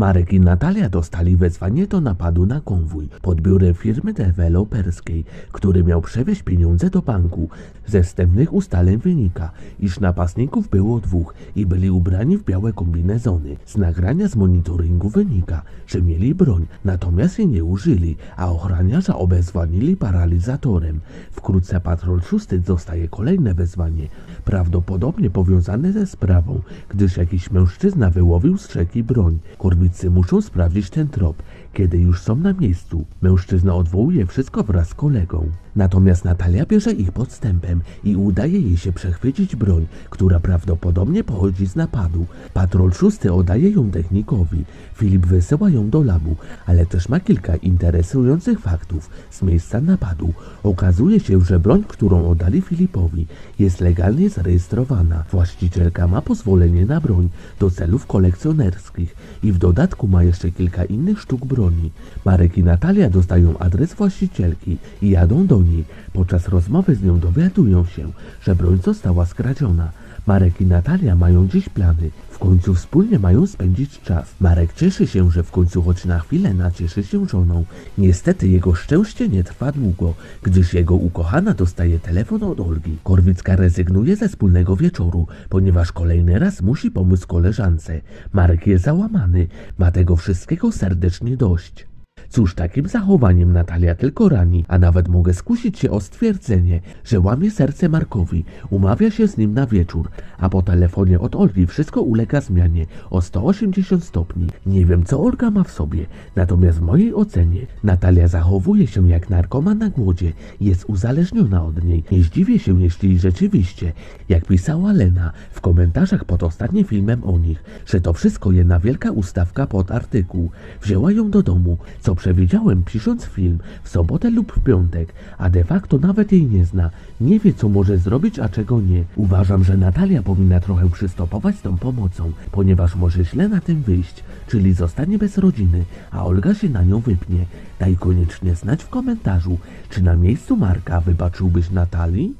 Marek i Natalia dostali wezwanie do napadu na konwój pod biurem firmy deweloperskiej, który miał przewieźć pieniądze do banku. Ze wstępnych ustaleń wynika, iż napastników było dwóch i byli ubrani w białe kombinezony. Z nagrania z monitoringu wynika, że mieli broń, natomiast jej nie użyli, a ochroniarza obezwładnili paralizatorem. Wkrótce patrol szósty dostaje kolejne wezwanie, prawdopodobnie powiązane ze sprawą, gdyż jakiś mężczyzna wyłowił z rzeki broń. Korwicy muszą sprawdzić ten trop. Kiedy już są na miejscu, mężczyzna odwołuje wszystko wraz z kolegą. Natomiast Natalia bierze ich podstępem i udaje jej się przechwycić broń, która prawdopodobnie pochodzi z napadu. Patrol szósty oddaje ją technikowi. Filip wysyła ją do labu, ale też ma kilka interesujących faktów z miejsca napadu. Okazuje się, że broń, którą oddali Filipowi, jest legalnie zarejestrowana. Właścicielka ma pozwolenie na broń do celów kolekcjonerskich i w dodatku ma jeszcze kilka innych sztuk broni. Marek i Natalia dostają adres właścicielki i jadą do niej. Podczas rozmowy z nią dowiadują się, że broń została skradziona. Marek i Natalia mają dziś plany. Końcu wspólnie mają spędzić czas. Marek cieszy się, że w końcu choć na chwilę nacieszy się żoną. Niestety jego szczęście nie trwa długo, gdyż jego ukochana dostaje telefon od Olgi. Korwicka rezygnuje ze wspólnego wieczoru, ponieważ kolejny raz musi pomóc koleżance. Marek jest załamany, ma tego wszystkiego serdecznie dość. Cóż, takim zachowaniem Natalia tylko rani, a nawet mogę skusić się o stwierdzenie, że łamie serce Markowi, umawia się z nim na wieczór, a po telefonie od Olgi wszystko ulega zmianie o 180 stopni. Nie wiem, co Olga ma w sobie, natomiast w mojej ocenie Natalia zachowuje się jak narkoman na głodzie, jest uzależniona od niej. Nie zdziwię się, jeśli rzeczywiście, jak pisała Lena w komentarzach pod ostatnim filmem o nich, że to wszystko jedna wielka ustawka pod artykuł. Wzięła ją do domu, co przewidziałem pisząc film w sobotę lub w piątek, a de facto nawet jej nie zna. Nie wie co może zrobić, a czego nie. Uważam, że Natalia powinna trochę przystopować z tą pomocą, ponieważ może źle na tym wyjść, czyli zostanie bez rodziny, a Olga się na nią wypnie. Daj koniecznie znać w komentarzu, czy na miejscu Marka wybaczyłbyś Natalii?